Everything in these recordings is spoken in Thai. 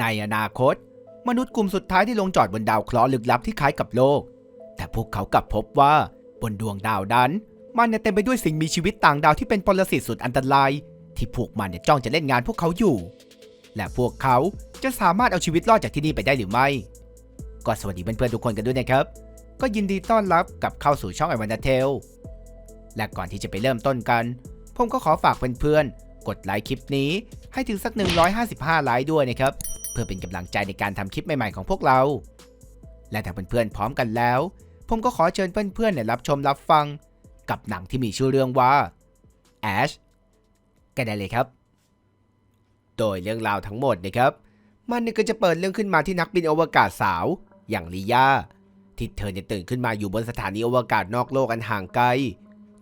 ในอนาคต มนุษย์กลุ่มสุดท้ายที่ลงจอดบนดาวเคราะห์ลึกลับที่คล้ายกับโลก แต่พวกเขากลับพบว่าบนดวงดาวนั้น มันเต็มไปด้วยสิ่งมีชีวิตต่างดาวที่เป็นปรสิตสุดอันตราย ที่พวกมันเนี่ยจ้องจะเล่นงานพวกเขาอยู่ และพวกเขาจะสามารถเอาชีวิตรอดจากที่นี่ไปได้หรือไม่ ก็สวัสดีเพื่อนๆทุกคนกันด้วยนะครับ ก็ยินดีต้อนรับกับเข้าสู่ช่องไอวันาเทลและก่อนที่จะไปเริ่มต้นกัน ผมก็ขอฝากเพื่อนๆกดไลค์คลิปนี้ ให้ถึงสัก 155 ไลค์ด้วยนะครับ เพื่อเป็นกำลังใจในการทำคลิปใหม่ๆของพวกเรา และถ้าเพื่อนๆพร้อมกันแล้ว ผมก็ขอเชิญเพื่อนๆเนี่ยรับชมรับฟัง กับหนังที่มีชื่อเรื่องว่า Ash กันได้เลยครับ โดยเรื่องราวทั้งหมดนะครับ มันก็จะเปิดเรื่องขึ้นมาที่นักบินอวกาศสาว อย่างลียาที่เธอเนี่ยตื่นขึ้นมาอยู่บนสถานีอวกาศนอกโลกอันห่างไกล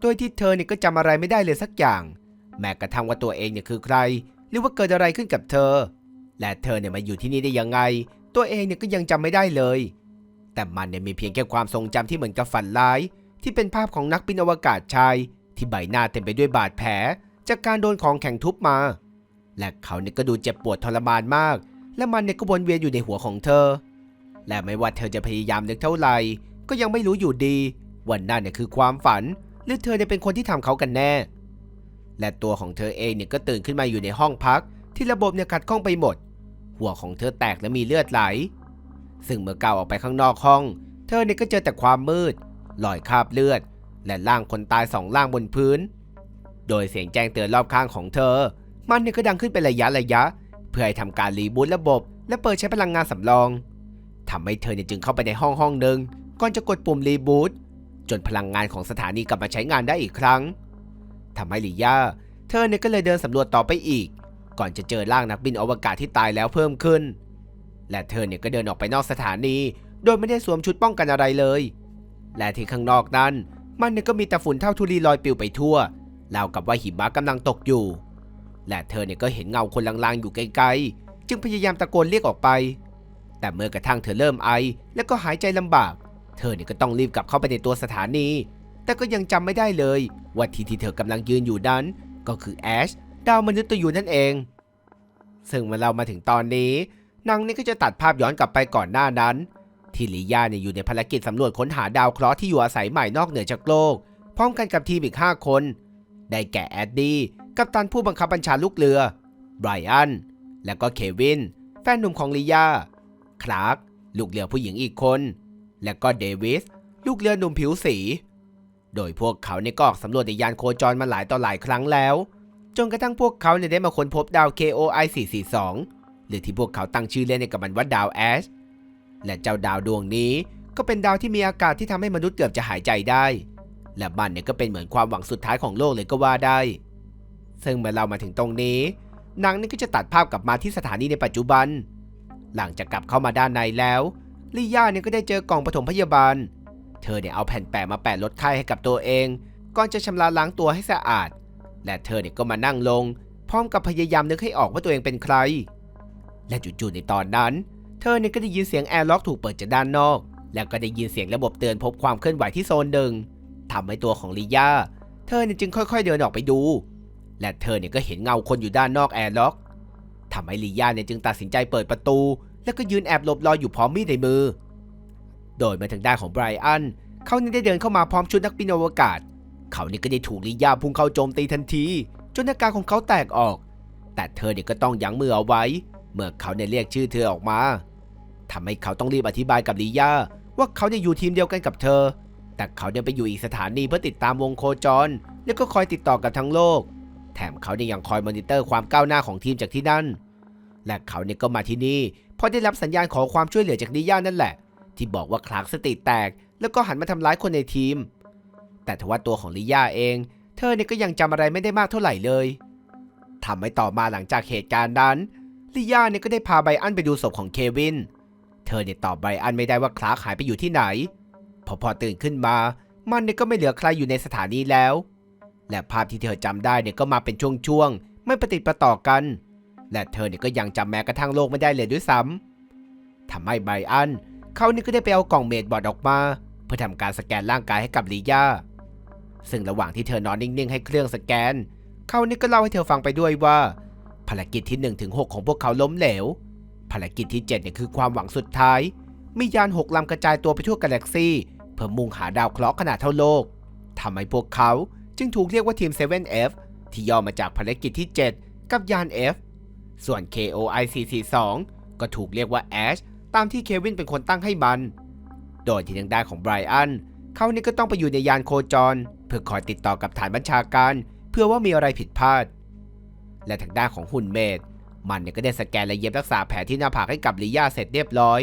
โดยที่เธอเนี่ยก็จำอะไรไม่ได้เลยสักอย่าง แม้กระทั่งว่าตัวเองเนี่ยคือใคร หรือว่าเกิดอะไรขึ้นกับเธอ และเธอเนี่ยมาอยู่ที่นี่ได้ยังไง ตัวเองเนี่ยก็ยังจำไม่ได้เลย แต่มันเนี่ยมีเพียงแค่ความทรงจำที่เหมือนกับฝันร้าย ที่เป็นภาพของนักบินอวกาศชาย ที่ใบหน้าเต็มไปด้วยบาดแผล จากการโดนของแข็งทุบมา และเขาเนี่ยก็ดูเจ็บปวดทรมานมาก และมันเนี่ยก็วนเวียนอยู่ในหัวของเธอ และไม่ว่าเธอจะพยายามนึกเท่าไหร่ก็ยังไม่รู้อยู่ดีว่านั่นเนี่ยคือความฝัน หรือเธอเนี่ยเป็นคนที่ทำเขากันแน่ และตัวของเธอเองเนี่ยก็ตื่นขึ้นมาอยู่ในห้องพัก ที่ระบบเนี่ยขัดข้องไปหมด หัวของเธอแตกและมีเลือดไหล ซึ่งเมื่อก้าวออกไปข้างนอกห้อง เธอเนี่ยก็เจอแต่ความมืดรอยคราบเลือด และร่างคนตายสองร่างบนพื้น โดยเสียงแจ้งเตือนรอบข้างของเธอ มันเนี่ยก็ดังขึ้นเป็นระยะระยะ เพื่อให้ทำการรีบูตระบบ และเปิดใช้พลังงานสำรองทำให้เธอเนี่ยจึงเข้าไปในห้องห้องหนึ่งก่อนจะกดปุ่มรีบูตจนพลังงานของสถานีกลับมาใช้งานได้อีกครั้ง ทำให้ลิยาเธอเนี่ยก็เลยเดินสำรวจต่อไปอีก ก่อนจะเจอร่างนักบินอวกาศที่ตายแล้วเพิ่มขึ้น และเธอเนี่ยก็เดินออกไปนอกสถานี โดยไม่ได้สวมชุดป้องกันอะไรเลย และที่ข้างนอกนั้น มันเนี่ยก็มีแต่ฝุ่นเท่าทุลีลอยปลิวไปทั่วราวกับว่าหิมะกำลังตกอยู่ และเธอเนี่ยก็เห็นเงาคนลางๆอยู่ไกลๆ จึงพยายามตะโกนเรียกออกไป แต่เมื่อกระทั่งเธอเริ่มไอ และก็หายใจลำบาก เธอเนี่ยก็ต้องรีบกลับเข้าไปในตัวสถานี แต่ก็ยังจำไม่ได้เลยว่าที่ที่เธอกำลังยืนอยู่นั้น ก็คือแอชดาวมนุษย์ตัวอยู่นั่นเอง ซึ่งเมื่อเรามาถึงตอนนี้นางนี่ก็จะตัดภาพย้อนกลับไปก่อนหน้านั้น ที่ลิยาเนี่ยอยู่ในภารกิจสำรวจค้นหาดาวเคราะห์ที่อยู่อาศัยใหม่นอกเหนือจากโลก พร้อมกันกับทีมอีก 5 คน ได้แก่แอดดี้กัปตันผู้บังคับบัญชาลูกเรือไบรอันและก็เควิน แฟนหนุ่มของลิยาคลาร์กลูกเรือผู้หญิงอีกคน และก็เดวิสลูกเรือหนุ่มผิวสี โดยพวกเขาในก็ออกสำรวจในยานโคจรมาหลายต่อหลายครั้งแล้ว จนกระทั่งพวกเขาเนี่ยได้มาค้นพบดาว KOI 442 หรือที่พวกเขาตั้งชื่อเล่นในกับมันว่าดาวแอช และเจ้าดาวดวงนี้ก็เป็นดาวที่มีอากาศที่ทำให้มนุษย์เกือบจะหายใจได้ และมันเนี่ยก็เป็นเหมือนความหวังสุดท้ายของโลกเลยก็ว่าได้ ซึ่งเมื่อเรามาถึงตรงนี้นังนี่ก็จะตัดภาพกลับมาที่สถานีในปัจจุบัน หลังจากกลับเข้ามาด้านในแล้วลิย่าเนี่ยก็ได้เจอกล่องปฐมพยาบาล เธอเนี่ยเอาแผ่นแปะมาแปะลดไข้ให้กับตัวเอง ก่อนจะชำระล้างตัวให้สะอาด และเธอเนี่ยก็มานั่งลง พร้อมกับพยายามนึกให้ออกว่าตัวเองเป็นใคร และจู่ๆในตอนนั้น เธอเนี่ยก็ได้ยินเสียงแอร์ล็อกถูกเปิดจากด้านนอก แล้วก็ได้ยินเสียงระบบเตือนพบความเคลื่อนไหวที่โซนหนึ่งทำให้ตัวของลิย่าเธอเนี่ยจึงค่อย ๆ เดินออกไปดู และเธอเนี่ยก็เห็นเงาคนอยู่ด้านนอกแอร์ล็อกทำให้ลิย่าเนี่ยจึงตัดสินใจเปิดประตู แล้วก็ยืนแอบหลบรออยู่พร้อมมีดในมือ โดยมาทางด้านของไบรอัน เขานี่ได้เดินเข้ามาพร้อมชุดนักบินอวกาศ เขานี่ก็ได้ถูกลิยาพุ่งเข้าโจมตีทันที จนอาการของเขาแตกออก แต่เธอเนี่ยก็ต้องยั้งมือเอาไว้ เมื่อเขาเนี่ยเรียกชื่อเธอออกมาทำให้เขาต้องรีบอธิบายกับลิยาว่าเขาเนี่ยอยู่ทีมเดียวกันกับเธอ แต่เขาเนี่ยไปอยู่อีกสถานีเพื่อติดตามวงโคจร แล้วก็คอยติดต่อกับทั้งโลก แถมเขาเนี่ยยังคอยมอนิเตอร์ความก้าวหน้าของทีมจากที่นั่น และเขาเนี่ยก็มาที่นี่เพราะได้รับสัญญาณขอความช่วยเหลือจากลิย่านั่นแหละ ที่บอกว่าคลาร์กสติแตก แล้วก็หันมาทำร้ายคนในทีม แต่ทว่าตัวของลิย่าเอง เธอเนี่ยก็ยังจำอะไรไม่ได้มากเท่าไหร่เลยทำให้ต่อมาหลังจากเหตุการณ์นั้นลิย่าเนี่ยก็ได้พาไบอันไปดูศพของเควิน เธอเนี่ยตอบไบอันไม่ได้ว่าคลาร์กหายไปอยู่ที่ไหน พอพอตื่นขึ้นมา มันเนี่ยก็ไม่เหลือใครอยู่ในสถานีแล้ว และภาพที่เธอจำได้เนี่ยก็มาเป็นช่วงๆไม่ประติดประต่อกัน และเธอเนี่ยก็ยังจำแม้กระทั่งโลกไม่ได้เลยด้วยซ้ำทำให้ไบอัน เขานี่ก็ได้ไปเอากล่องเมดบอร์ดออกมา เพื่อทำการสแกนร่างกายให้กับลียาซึ่งระหว่างที่เธอนอนนิ่งๆ ให้เครื่องสแกน เขานี่ก็เล่าให้เธอฟังไปด้วยว่า ภารกิจที่1ถึง6ของพวกเขาล้มเหลว ภารกิจที่7เนี่ยคือความหวังสุดท้าย มียานหกลำกระจายตัวไปทั่วกาแล็กซี่ เพื่อมุ่งหาดาวเคราะห์ขนาดเท่าโลกทำให้พวกเขาจึงถูกเรียกว่าทีม 7F ที่ย่อมาจากภารกิจที่ 7 กับยาน F ส่วน KOI 442ก็ถูกเรียกว่า Ash ตามที่เควินเป็นคนตั้งให้มัน โดยที่ทางด้านของไบรอันเขานี่ก็ต้องไปอยู่ในยานโคจร เพื่อคอยติดต่อกับฐานบัญชาการ เพื่อว่ามีอะไรผิดพลาด และทางด้านของหุ่นเมดมันเนี่ยก็ได้สแกนและเย็บรักษาแผลที่หน้าผากให้กับลิยาเสร็จเรียบร้อย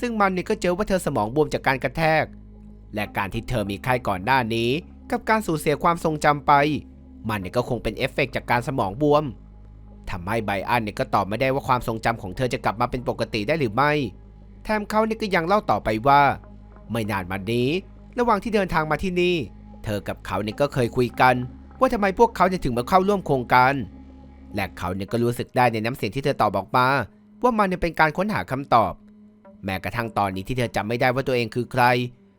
ซึ่งมันเนี่ยก็เจอว่าเธอสมองบวมจากการกระแทก และการที่เธอมีไข้ก่อนหน้านี้ กับการสูญเสียความทรงจำไป มันเนี่ยก็คงเป็นเอฟเฟกต์จากการสมองบวม ทำให้ไบอันเนี่ยก็ตอบไม่ได้ว่าความทรงจำของเธอจะกลับมาเป็นปกติได้หรือไม่ แถมเขาเนี่ยก็ยังเล่าต่อไปว่า ไม่นานมานี้ ระหว่างที่เดินทางมาที่นี่ เธอกับเขาเนี่ยก็เคยคุยกัน ว่าทำไมพวกเขาเนี่ยถึงมาเข้าร่วมโครงการ และเขาเนี่ยก็รู้สึกได้ในน้ำเสียงที่เธอตอบออกมา ว่ามันเนี่ยเป็นการค้นหาคำตอบ แม้กระทั่งตอนนี้ที่เธอจำไม่ได้ว่าตัวเองคือใคร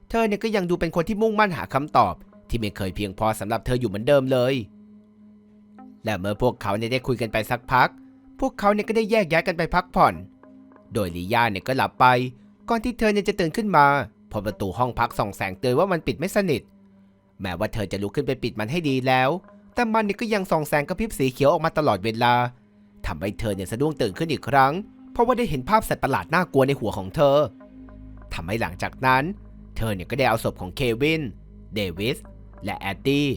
เธอเนี่ยก็ยังดูเป็นคนที่มุ่งมั่นหาคำตอบ ที่ไม่เคยเพียงพอสำหรับเธออยู่เหมือนเดิมเลย และเมื่อพวกเขาเนี่ยได้คุยกันไปสักพัก พวกเขาเนี่ยก็ได้แยกย้ายกันไปพักผ่อน โดยลิย่าเนี่ยก็หลับไป ก่อนที่เธอเนี่ยจะตื่นขึ้นมา พอประตูห้องพักส่องแสงเตือนว่ามันปิดไม่สนิท แม้ว่าเธอจะลุกขึ้นไปปิดมันให้ดีแล้ว แต่มันเนี่ยก็ยังส่องแสงกระพริบสีเขียวออกมาตลอดเวลาทำให้เธอเนี่ยสะดุ้งตื่นขึ้นอีกครั้ง เพราะว่าได้เห็นภาพสัตว์ประหลาดน่ากลัวในหัวของเธอทำให้หลังจากนั้น เธอเนี่ยก็ได้เอาศพของเควิน เดวิส และแอดดี้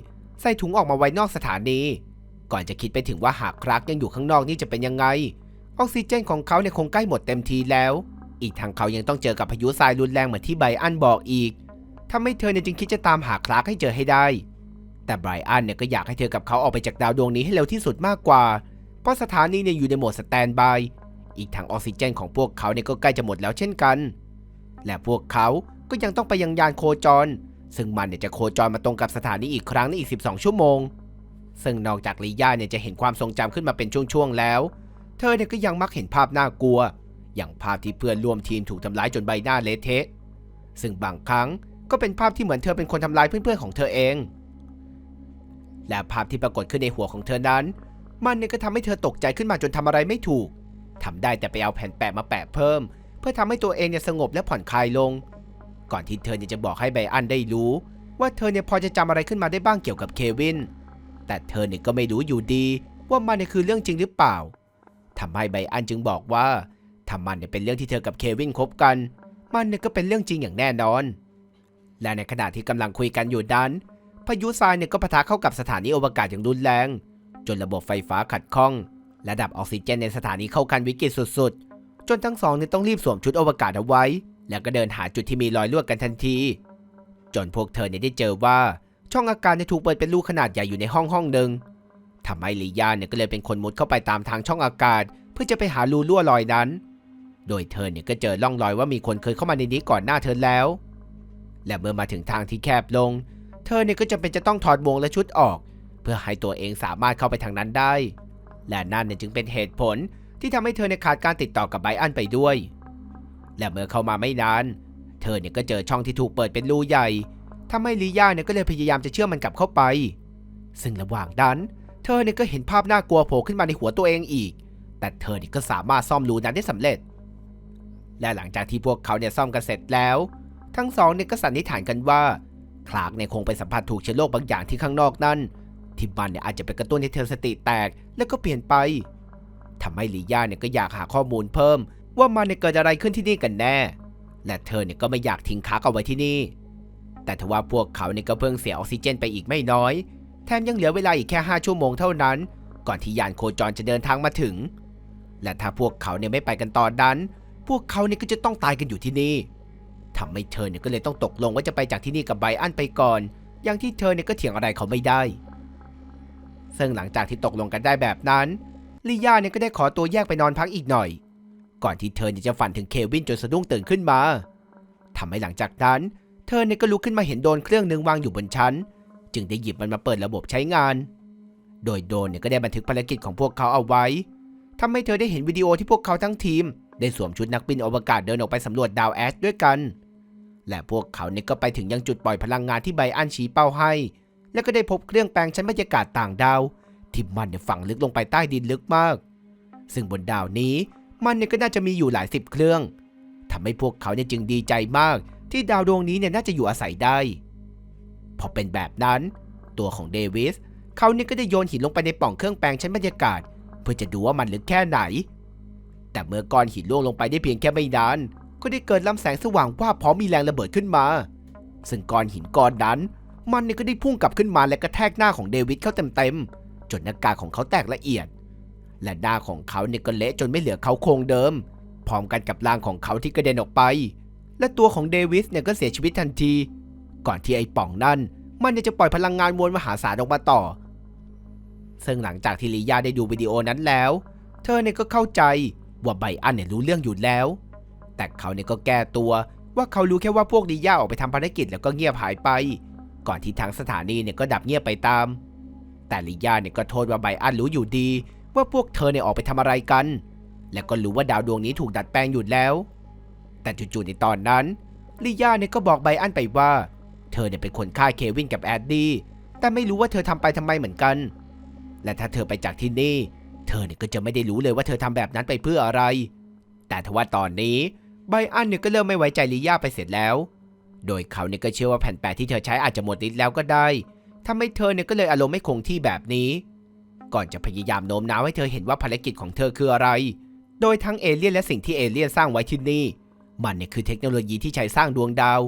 ใส่ถุงออกมาไว้นอกสถานี ก่อนจะคิดไปถึงว่าหากครักยังอยู่ข้างนอกนี่จะเป็นยังไง ออกซิเจนของเขาเนี่ยคงใกล้หมดเต็มทีแล้ว อีกทางเขายังต้องเจอกับพายุทรายรุนแรงเหมือนที่ไบรอันบอกอีกทำให้เธอเนี่ยจึงคิดจะตามหาคลาร์กให้เจอให้ได้ แต่ไบรอันเนี่ยก็อยากให้เธอกับเขาออกไปจากดาวดวงนี้ให้เร็วที่สุดมากกว่า เพราะสถานีเนี่ยอยู่ในโหมดสแตนบาย อีกทางออกซิเจนของพวกเขาเนี่ยก็ใกล้จะหมดแล้วเช่นกัน และพวกเขาก็ยังต้องไปยังยานโคจร ซึ่งมันเนี่ยจะโคจรมาตรงกับสถานีอีกครั้งในอีก 12 ชั่วโมง ซึ่งนอกจากลีย่าเนี่ยจะเห็นความทรงจำขึ้นมาเป็นช่วงๆแล้ว เธอเนี่ยก็ยังมักเห็นภาพน่ากลัว อย่างภาพที่เพื่อนร่วมทีมถูกทำร้ายจนใบหน้าเละเทะ ซึ่งบางครั้งก็เป็นภาพที่เหมือนเธอเป็นคนทำร้ายเพื่อนๆของเธอเอง และภาพที่ปรากฏขึ้นในหัวของเธอนั้น มันเนี่ยก็ทำให้เธอตกใจขึ้นมาจนทำอะไรไม่ถูกทำได้แต่ไปเอาแผ่นแปะมาแปะเพิ่ม เพื่อทำให้ตัวเองเนี่ยสงบและผ่อนคลายลง ก่อนที่เธอเนี่ยจะบอกให้ไบอันได้รู้ ว่าเธอเนี่ยพอจะจำอะไรขึ้นมาได้บ้างเกี่ยวกับเควิน แต่เธอเนี่ยก็ไม่รู้อยู่ดีว่ามันเนี่ยคือเรื่องจริงหรือเปล่าทำให้ไบอันจึงบอกว่าถ้ามันเนี่ยเป็นเรื่องที่เธอกับเควินคบกัน มันเนี่ยก็เป็นเรื่องจริงอย่างแน่นอน และในขณะที่กำลังคุยกันอยู่นั้นพายุทรายเนี่ยก็ปะทะเข้ากับสถานีอวกาศอย่างรุนแรง จนระบบไฟฟ้าขัดข้องระดับออกซิเจนในสถานีเข้ากันวิกฤตสุดๆ จนทั้งสองเนี่ยต้องรีบสวมชุดอวกาศเอาไว้ แล้วก็เดินหาจุดที่มีรอยรั่วกันทันที จนพวกเธอเนี่ยได้เจอว่า ช่องอากาศเนี่ยถูกเปิดเป็นรูขนาดใหญ่อยู่ในห้องห้องหนึ่งทำให้ลียาเนี่ยก็เลยเป็นคนมุดเข้าไปตามทางช่องอากาศ เพื่อจะไปหารูรั่วรอยนั้น โดยเธอเนี่ยก็เจอร่องรอยว่ามีคนเคยเข้ามาในนี้ก่อนหน้าเธอแล้ว และเมื่อมาถึงทางที่แคบลง เธอเนี่ยก็จำเป็นจะต้องถอดวกและชุดออก เพื่อให้ตัวเองสามารถเข้าไปทางนั้นได้ และนั่นเนี่ยจึงเป็นเหตุผลที่ทำให้เธอเนี่ยขาดการติดต่อกับไบอันไปด้วย และเมื่อเข้ามาไม่นาน เธอเนี่ยก็เจอช่องที่ถูกเปิดเป็นรูใหญ่ ทำให้ลีย่าเนี่ยก็เลยพยายามจะเชื่อมมันกลับเข้าไป ซึ่งระหว่างนั้น เธอเนี่ยก็เห็นภาพน่ากลัวโผล่ขึ้นมาในหัวตัวเองอีก แต่เธอเนี่ยก็สามารถซ่อมรูนั้นได้สำเร็จ และหลังจากที่พวกเขาเนี่ยซ่อมกันเสร็จแล้ว ทั้งสองเนี่ยก็สันนิษฐานกันว่าคลากเนี่ยคงไปสัมผัสถูกเชื้อโรคบางอย่างที่ข้างนอกนั่นที่มันเนี่ยอาจจะไปกระตุ้นให้เธอสติแตกแล้วก็เปลี่ยนไปทำให้ลีย่าเนี่ยก็อยากหาข้อมูลเพิ่ม ว่ามันเนี่ยเกิดอะไรขึ้นที่นี่กันแน่ และเธอเนี่ยก็ไม่อยากทิ้งคลากเอาไว้ที่นี่ แต่ทว่าพวกเขาเนี่ยก็เพิ่งเสียออกซิเจนไปอีกไม่น้อย แถมยังเหลือเวลาอีกแค่ 5 ชั่วโมงเท่านั้น ก่อนที่ยานโคจรจะเดินทางมาถึง และถ้าพวกเขาเนี่ยไม่ไปกันตอนนั้น พวกเขาเนี่ยก็จะต้องตายกันอยู่ที่นี่ทำให้เธอเนี่ยก็เลยต้องตกลงว่าจะไปจากที่นี่กับไบอันไปก่อน อย่างที่เธอเนี่ยก็เถียงอะไรเขาไม่ได้ ซึ่งหลังจากที่ตกลงกันได้แบบนั้นลีย่าเนี่ยก็ได้ขอตัวแยกไปนอนพักอีกหน่อย ก่อนที่เธอเนี่ยจะฝันถึงเควินจนสะดุ้งตื่นขึ้นมาทำให้หลังจากนั้นเธอเนี่ยก็ลุกขึ้นมาเห็นโดนเครื่องหนึ่งวางอยู่บนชั้น จึงได้หยิบมันมาเปิดระบบใช้งาน โดยโดนเนี่ยก็ได้บันทึกภารกิจของพวกเขาเอาไว้ทำให้เธอได้เห็นวิดีโอที่พวกเขาทั้งทีม ได้สวมชุดนักบินอวกาศเดินออกไปสำรวจดาวแอชด้วยกัน และพวกเขาเนี่ยก็ไปถึงยังจุดปล่อยพลังงานที่ไบอันชี้เป้าให้ และก็ได้พบเครื่องแปลงชั้นบรรยากาศต่างดาวที่มันเนี่ยฝังลึกลงไปใต้ดินลึกมาก ซึ่งบนดาวนี้มันเนี่ยก็น่าจะมีอยู่หลายสิบเครื่องทำให้พวกเขาเนี่ยจึงดีใจมาก ที่ดาวดวงนี้เนี่ยน่าจะอยู่อาศัยได้ พอเป็นแบบนั้น ตัวของเดวิสเขาเนี่ยก็ได้โยนหินลงไปในปล่องเครื่องแปลงชั้นบรรยากาศ เพื่อจะดูว่ามันลึกแค่ไหน แต่เมื่อก้อนหินล่วงลงไปได้เพียงแค่ไม่นานก็ได้เกิดลำแสงสว่างว่าพร้อมมีแรงระเบิดขึ้นมา ซึ่งก้อนหินก้อนนั้น มันเนี่ยก็ได้พุ่งกลับขึ้นมาและกระแทกหน้าของเดวิดเข้าเต็มๆจนหน้ากากของเขาแตกละเอียด และหน้าของเขาเนี่ยก็เละจนไม่เหลือเขาโครงเดิม พร้อมกันกับร่างของเขาที่กระเด็นออกไป และตัวของเดวิสเนี่ยก็เสียชีวิตทันที ก่อนที่ไอ้ป่องนั่น มันจะปล่อยพลังงานมวลมหาศาลออกมาต่อ ซึ่งหลังจากที่ลียาได้ดูวิดีโอนั้นแล้ว เธอเนี่ยก็เข้าใจว่าไบอันเนี่ยรู้เรื่องอยู่แล้ว แต่เขาเนี่ยก็แก้ตัวว่าเขารู้แค่ว่าพวกลียาออกไปทำภารกิจแล้วก็เงียบหายไป ก่อนที่ทางสถานีเนี่ยก็ดับเงียบไปตาม แต่ลียาเนี่ยก็โทษว่าไบอันรู้อยู่ดี ว่าพวกเธอเนี่ยออกไปทำอะไรกัน และก็รู้ว่าดาวดวงนี้ถูกดัดแปลงอยู่แล้ว แต่จู่ๆในตอนนั้นลียาเนี่ยก็บอกไบอันไปว่า เธอเนี่ยเป็นคนฆ่าเควินกับแอดดี้แต่ไม่รู้ว่าเธอทำไปทำไมเหมือนกัน และถ้าเธอไปจากที่นี่ เธอเนี่ยก็จะไม่ได้รู้เลยว่าเธอทำแบบนั้นไปเพื่ออะไร แต่ทว่าตอนนี้ไบอันเนี่ยก็เริ่มไม่ไว้ใจลียาไปเสร็จแล้ว โดยเขาเนี่ยก็เชื่อว่าแผ่นแปะที่เธอใช้อาจจะหมดฤทธิ์แล้วก็ได้ทำให้เธอเนี่ยก็เลยอารมณ์ไม่คงที่แบบนี้ ก่อนจะพยายามโน้มน้าวให้เธอเห็นว่าภารกิจของเธอคืออะไร โดยทั้งเอเลี่ยนและสิ่งที่เอเลี่ยนสร้างไว้ที่นี่ มันเนี่ยคือเทคโนโลยีที่ใช้สร้างดวงดาว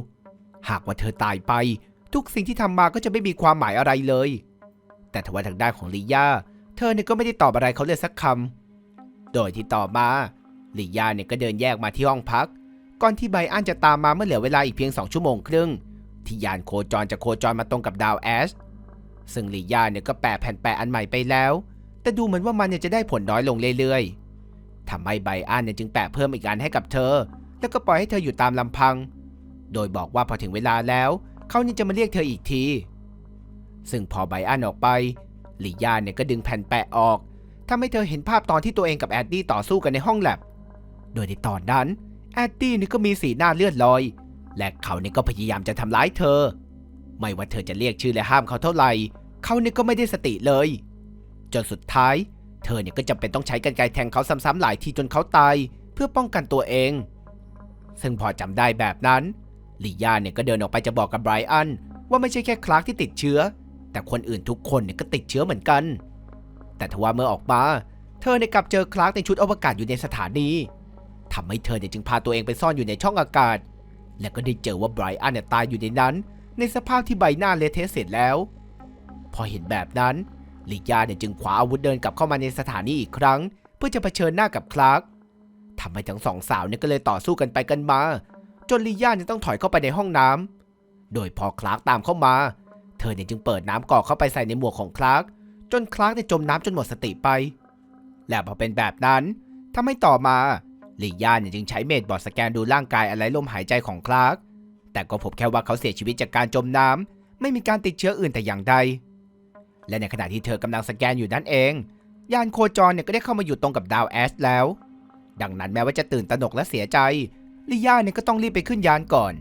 หากว่าเธอตายไป ทุกสิ่งที่ทำมาก็จะไม่มีความหมายอะไรเลย แต่ทว่าทางด้านของลียาเธอเนี่ยก็ไม่ได้ตอบอะไรเขาเลยสักคำโดยที่ต่อมาลียาเนี่ยก็เดินแยกมาที่ห้องพัก ก่อนที่ไบอันจะตามมาเมื่อเหลือเวลาอีกเพียงสองชั่วโมงครึ่งที่ยานโคจรจะโคจรมาตรงกับดาวแอชซึ่งลียาเนี่ยก็แปะแผ่นแปะอันใหม่ไปแล้ว แต่ดูเหมือนว่ามันเนี่ยจะได้ผลน้อยลงเรื่อยๆทำให้ไบอันเนี่ยจึงแปะเพิ่มอีกอันให้กับเธอ แล้วก็ปล่อยให้เธออยู่ตามลำพัง โดยบอกว่าพอถึงเวลาแล้วเขานี่จะมาเรียกเธออีกที ซึ่งพอไบอันออกไปลียาเนี่ยก็ดึงแผ่นแปะออกทำให้เธอเห็นภาพตอนที่ตัวเองกับแอดดี้ต่อสู้กันในห้องแลบ โดยในตอนนั้นแอดดี้นี่ก็มีสีหน้าเลือดลอย และเขาเนี่ยก็พยายามจะทำร้ายเธอ ไม่ว่าเธอจะเรียกชื่อและห้ามเขาเท่าไหร่ เขาเนี่ยก็ไม่ได้สติเลย จนสุดท้าย เธอเนี่ยก็จำเป็นต้องใช้กรรไกรแทงเขาซ้ำๆหลายทีจนเขาตาย เพื่อป้องกันตัวเอง ซึ่งพอจำได้แบบนั้นลียาเนี่ยก็เดินออกไปจะบอกกับไบรอันว่าไม่ใช่แค่คลาร์กที่ติดเชื้อ แต่คนอื่นทุกคนเนี่ยก็ติดเชื้อเหมือนกัน แต่ทว่าเมื่อออกมา เธอเนี่ยกลับเจอคลาร์กในชุดอวกาศอยู่ในสถานีทำให้เธอเนี่ยจึงพาตัวเองไปซ่อนอยู่ในช่องอากาศ และก็ได้เจอว่าไบรอันเนี่ยตายอยู่ในนั้น ในสภาพที่ใบหน้าเละเทะเสร็จแล้ว พอเห็นแบบนั้นลิยาเนี่ยจึงขวาอาวุธเดินกลับเข้ามาในสถานีอีกครั้ง เพื่อจะเผชิญหน้ากับคลาร์ก ทำให้ทั้งสองสาวเนี่ยก็เลยต่อสู้กันไปกันมา จนลิยาเนี่ยต้องถอยเข้าไปในห้องน้ำโดยพอคลาร์กตามเข้ามา เธอเนี่ยจึงเปิดน้ำกอกเข้าไปใส่ในหมวกของคลาร์กจนคลาร์กเนี่ยจมน้ำจนหมดสติไป และพอเป็นแบบนั้นทำให้ต่อมาลิยาเนี่ยจึงใช้เมดบอร์ดสแกนดูร่างกายอะไรลมหายใจของคลาร์กแต่ก็พบแค่ว่าเขาเสียชีวิตจากการจมน้ำไม่มีการติดเชื้ออื่นแต่อย่างใด และในขณะที่เธอกำลังสแกนอยู่นั่นเอง ยานโคจรเนี่ยก็ได้เข้ามาอยู่ตรงกับดาวแอชแล้ว ดังนั้นแม้ว่าจะตื่นตระหนกและเสียใจลิยาเนี่ยก็ต้องรีบไปขึ้นยานก่อน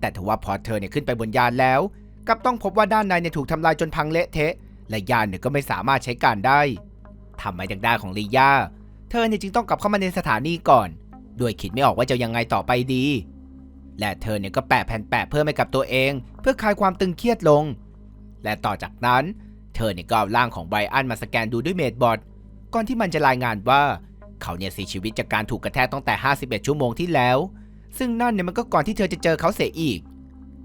แต่ทว่าพอเธอเนี่ยขึ้นไปบนยานแล้วกลับต้องพบว่าด้านในเนี่ยถูกทำลายจนพังเละเทะ และยานเนี่ยก็ไม่สามารถใช้การได้ทำให้ทางด้านของลิยาเธอเนี่ยจึงต้องกลับเข้ามาในสถานีก่อนด้วยคิดไม่ออกว่าจะยังไงต่อไปดี และเธอเนี่ยก็แปะแผ่นแปะเพิ่มให้กับตัวเอง เพื่อคลายความตึงเครียดลง และต่อจากนั้น เธอเนี่ยก็เอาร่างของไบรอันมาสแกนดูด้วยเมดบอร์ดก่อนที่มันจะรายงานว่า เขาเนี่ยเสียชีวิตจากการถูกกระแทกตั้งแต่ 51 ชั่วโมงที่แล้ว ซึ่งนั่นเนี่ยมันก็ก่อนที่เธอจะเจอเขาเสียอีก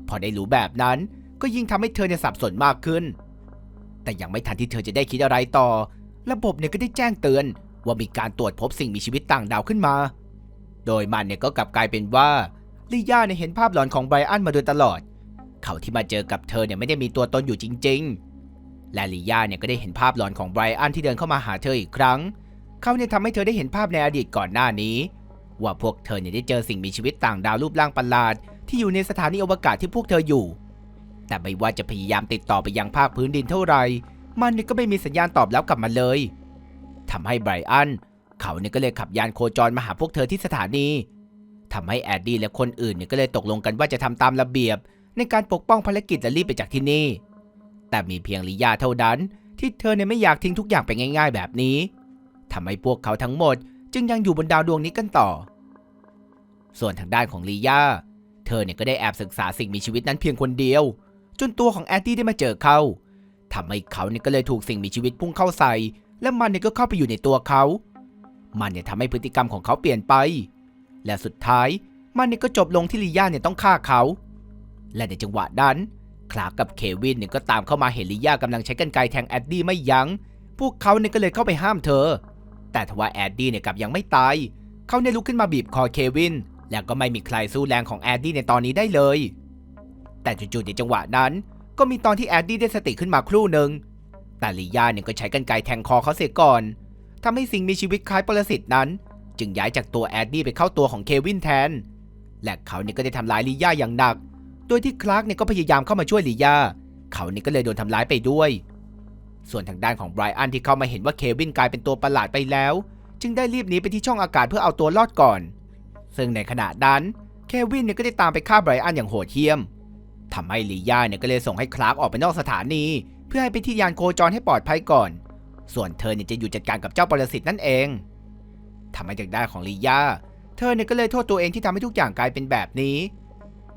พอได้รู้แบบนั้นก็ยิ่งทำให้เธอเนี่ยสับสนมากขึ้น แต่ยังไม่ทันที่เธอจะได้คิดอะไรต่อ ระบบเนี่ยก็ได้แจ้งเตือนว่ามีการตรวจพบสิ่งมีชีวิตต่างดาวขึ้นมา โดยมันเนี่ยก็กลับกลายเป็นว่าลิย่าเนี่ยเห็นภาพหลอนของไบรอันมาโดยตลอด เขาที่มาเจอกับเธอเนี่ยไม่ได้มีตัวตนอยู่จริง ๆ และลิย่าเนี่ยก็ได้เห็นภาพหลอนของไบรอันที่เดินเข้ามาหาเธออีกครั้ง เขาเนี่ยทำให้เธอได้เห็นภาพในอดีตก่อนหน้านี้ ว่าพวกเธอเนี่ยได้เจอสิ่งมีชีวิตต่างดาวรูปร่างประหลาด ที่อยู่ในสถานีอวกาศที่พวกเธออยู่ แต่ไม่ว่าจะพยายามติดต่อไปยังภาคพื้นดินเท่าไหร่มันเนี่ยก็ไม่มีสัญญาณตอบรับกลับมาเลยทำให้ไบรอันเขาเนี่ยก็เลยขับยานโคจรมาหาพวกเธอที่สถานีทำให้แอดดี้และคนอื่นเนี่ยก็เลยตกลงกันว่าจะทำตามระเบียบ ในการปกป้องภารกิจและรีบไปจากที่นี่ แต่มีเพียงลิยาเท่านั้น ที่เธอเนี่ยไม่อยากทิ้งทุกอย่างไปง่าย ๆ แบบนี้ ทำให้พวกเขาทั้งหมด จึงยังอยู่บนดาวดวงนี้กันต่อ ส่วนทางด้านของลีย่าเธอเนี่ยก็ได้แอบศึกษาสิ่งมีชีวิตนั้นเพียงคนเดียว จนตัวของแอดดี้ได้มาเจอเขาทำให้เขาเนี่ยก็เลยถูกสิ่งมีชีวิตพุ่งเข้าใส่ และมันเนี่ยก็เข้าไปอยู่ในตัวเขา มันเนี่ยทำให้พฤติกรรมของเขาเปลี่ยนไป และสุดท้ายมันเนี่ยก็จบลงที่ลีย่าเนี่ยต้องฆ่าเขา และในจังหวะนั้นคลากับเควินเนี่ยก็ตามเข้ามาเห็นลีย่ากำลังใช้กรรไกแทงแอดดี้ไม่ยัง้ง พวกเขาเนี่ยก็เลยเข้าไปห้ามเธอ แต่ทว่าแอดดี้เนี่ยกลับยังไม่ตาย เขาเนี่ยลุกขึ้นมาบีบคอเควิน แล้วก็ไม่มีใครสู้แรงของแอดดี้ในตอนนี้ได้เลย แต่จู่ๆในจังหวะนั้น ก็มีตอนที่แอดดี้ได้สติขึ้นมาครู่หนึ่งแต่ลียาเนี่ยก็ใช้กรรไกรแทงคอเขาเสียก่อนทำให้สิ่งมีชีวิตคล้ายปรสิตนั้น จึงย้ายจากตัวแอดดี้ไปเข้าตัวของเควินแทน และเขาเนี่ยก็ได้ทำร้ายลียาอย่างหนัก โดยที่คลาร์กเนี่ยก็พยายามเข้ามาช่วยลียา เขาเนี่ยก็เลยโดนทำร้ายไปด้วย ส่วนทางด้านของไบรอันที่เข้ามาเห็นว่าเควินกลายเป็นตัวประหลาดไปแล้ว จึงได้รีบหนีไปที่ช่องอากาศเพื่อเอาตัวรอดก่อน ซึ่งในขณะนั้นเควินเนี่ยก็ได้ตามไปฆ่าไบรอันอย่างโหดเหี้ยมทำให้ลีย่าเนี่ยก็เลยส่งให้คลาร์กออกไปนอกสถานี เพื่อให้ไปที่ยานโคจรให้ปลอดภัยก่อน ส่วนเธอเนี่ยจะอยู่จัดการกับเจ้าปรสิตนั่นเองทำให้จากด้านของลีย่าเธอเนี่ยก็เลยโทษตัวเองที่ทำให้ทุกอย่างกลายเป็นแบบนี้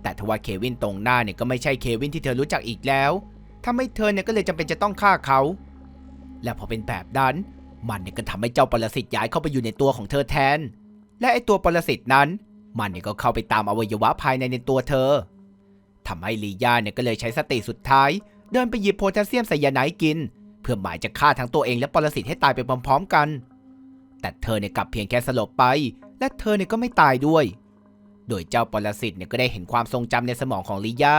แต่ทว่าเควินตรงหน้าเนี่ยก็ไม่ใช่เควินที่เธอรู้จักอีกแล้ว ทำให้เธอเนี่ยก็เลยจำเป็นจะต้องฆ่าเขา และพอเป็นแบบนั้น มันเนี่ยก็ทำให้เจ้าปรสิตย้ายเข้าไปอยู่ในตัวของเธอแทน และไอตัวปรสิตนั้น มันเนี่ยก็เข้าไปตามอวัยวะภายในในตัวเธอทำให้ลียาเนี่ยก็เลยใช้สติสุดท้าย เดินไปหยิบโพแทสเซียมไซยาไนด์กิน เพื่อหมายจะฆ่าทั้งตัวเองและปรสิตให้ตายไปพร้อมๆกัน แต่เธอเนี่ยกลับเพียงแค่สลบไป และเธอเนี่ยก็ไม่ตายด้วย โดยเจ้าปรสิตเนี่ยก็ได้เห็นความทรงจำในสมองของลียา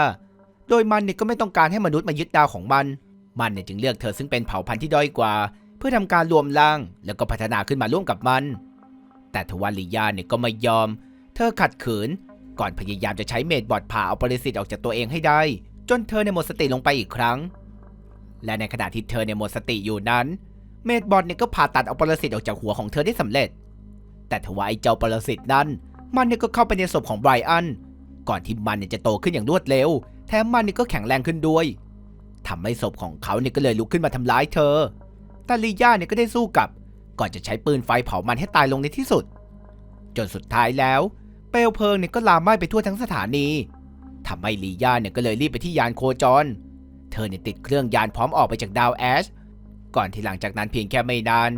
โดยมันเนี่ยก็ไม่ต้องการให้มนุษย์มายึดดาวของมัน มันเนี่ยจึงเลือกเธอซึ่งเป็นเผ่าพันธุ์ที่ด้อยกว่า เพื่อทำการรวมร่าง แล้วก็พัฒนาขึ้นมาร่วมกับมัน แต่ทว่าลีย่าเนี่ยก็ไม่ยอม เธอขัดขืน ก่อนพยายามจะใช้เมดบอดผ่าเอาปรสิตออกจากตัวเองให้ได้ จนเธอเนี่ยหมดสติลงไปอีกครั้ง และในขณะที่เธอเนี่ยหมดสติอยู่นั้น เมดบอดเนี่ยก็ผ่าตัดเอาปรสิตออกจากหัวของเธอได้สำเร็จ แต่ทว่าไอ้เจ้าปรสิตนั้น มันเนี่ยก็เข้าไปในศพของไบรอันก่อนที่มันเนี่ยจะโตขึ้นอย่างรวดเร็ว แถมมันนี่ก็แข็งแรงขึ้นด้วยทำให้ศพของเขาเนี่ยก็เลยลุกขึ้นมาทำร้ายเธอ แต่ลีย่าเนี่ยก็ได้สู้กลับ ก่อนจะใช้ปืนไฟเผามันให้ตายลงในที่สุด จนสุดท้ายแล้ว เปลวเพลิงเนี่ยก็ลามไหม้ไปทั่วทั้งสถานีทำให้ลีย่าเนี่ยก็เลยรีบไปที่ยานโคจร เธอเนี่ยติดเครื่องยานพร้อมออกไปจากดาวแอช ก่อนที่หลังจากนั้นเพียงแค่ไม่นาน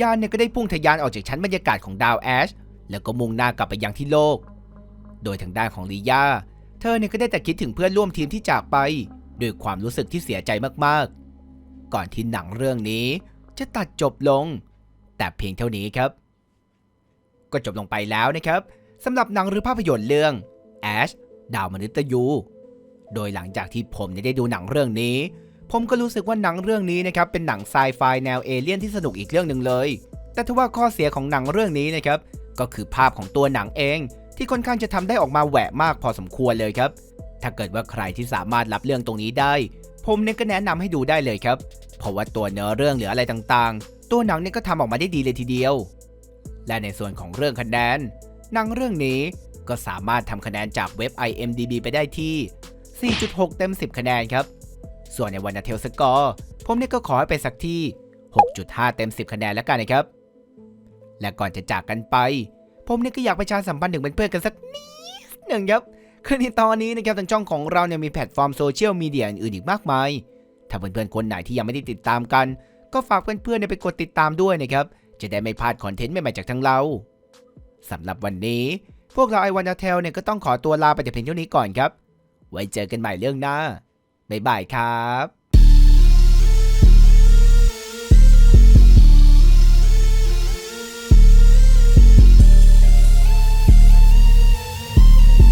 ยานเนี่ยก็ได้พุ่งทะยานออกจากชั้นบรรยากาศของดาวแอช แล้วก็มุ่งหน้ากลับไปยังที่โลก โดยทางด้านของลีย่า เธอเนี่ยก็ได้แต่คิดถึงเพื่อนร่วมทีมที่จากไป ด้วยความรู้สึกที่เสียใจมากๆ ก่อนที่หนังเรื่องนี้จะตัดจบลง แต่เพียงเท่านี้ครับ ก็จบลงไปแล้วนะครับสำหรับหนังหรือภาพยนตร์เรื่อง Ash ดาวมนุษย์ยู โดยหลังจากที่ผมเนี่ยได้ดูหนังเรื่องนี้ ผมก็รู้สึกว่าหนังเรื่องนี้นะครับเป็นหนังไซไฟแนวเอเลี่ยนที่สนุกอีกเรื่องหนึ่งเลย แต่ทว่าข้อเสียของหนังเรื่องนี้นะครับก็คือภาพของตัวหนังเอง ที่ค่อนข้างจะทำได้ออกมาแหวะมากพอสมควรเลยครับ ถ้าเกิดว่าใครที่สามารถรับเรื่องตรงนี้ได้ ผมเนี่ยก็แนะนำให้ดูได้เลยครับ เพราะว่าตัวเนื้อเรื่องหรืออะไรต่างๆ ตัวหนังเนี่ยก็ทำออกมาได้ดีเลยทีเดียว และในส่วนของเรื่องคะแนนหนังเรื่องนี้ก็สามารถทำคะแนนจากเว็บ IMDB ไปได้ที่ 4.6 เต็ม 10 คะแนนครับ ส่วนในวันนาเทลสกอร์ผมเนี่ยก็ขอให้ไปสักที่ 6.5 เต็ม 10 คะแนนแล้วกันนะครับ และก่อนจะจากกันไป ผมเนี่ยก็อยากประชาสัมพันธ์ถึงเพื่อนๆกันสักนิดหนึ่งครับคือในตอนนี้นะครับทางช่องของเราเนี่ยมีแพลตฟอร์มโซเชียลมีเดียอื่นๆอีกมากมาย ถ้าเพื่อนๆคนไหนที่ยังไม่ได้ติดตามกัน ก็ฝากเพื่อนๆเนี่ยไปกดติดตามด้วยนะครับ จะได้ไม่พลาดคอนเทนต์ใหม่ๆจากทางเราสำหรับวันนี้ พวกเราไอวันาเทลเนี่ยก็ต้องขอตัวลาไปแต่เพียงเท่านี้ก่อนครับ ไว้เจอกันใหม่เรื่องหน้าบ๊ายบายครับ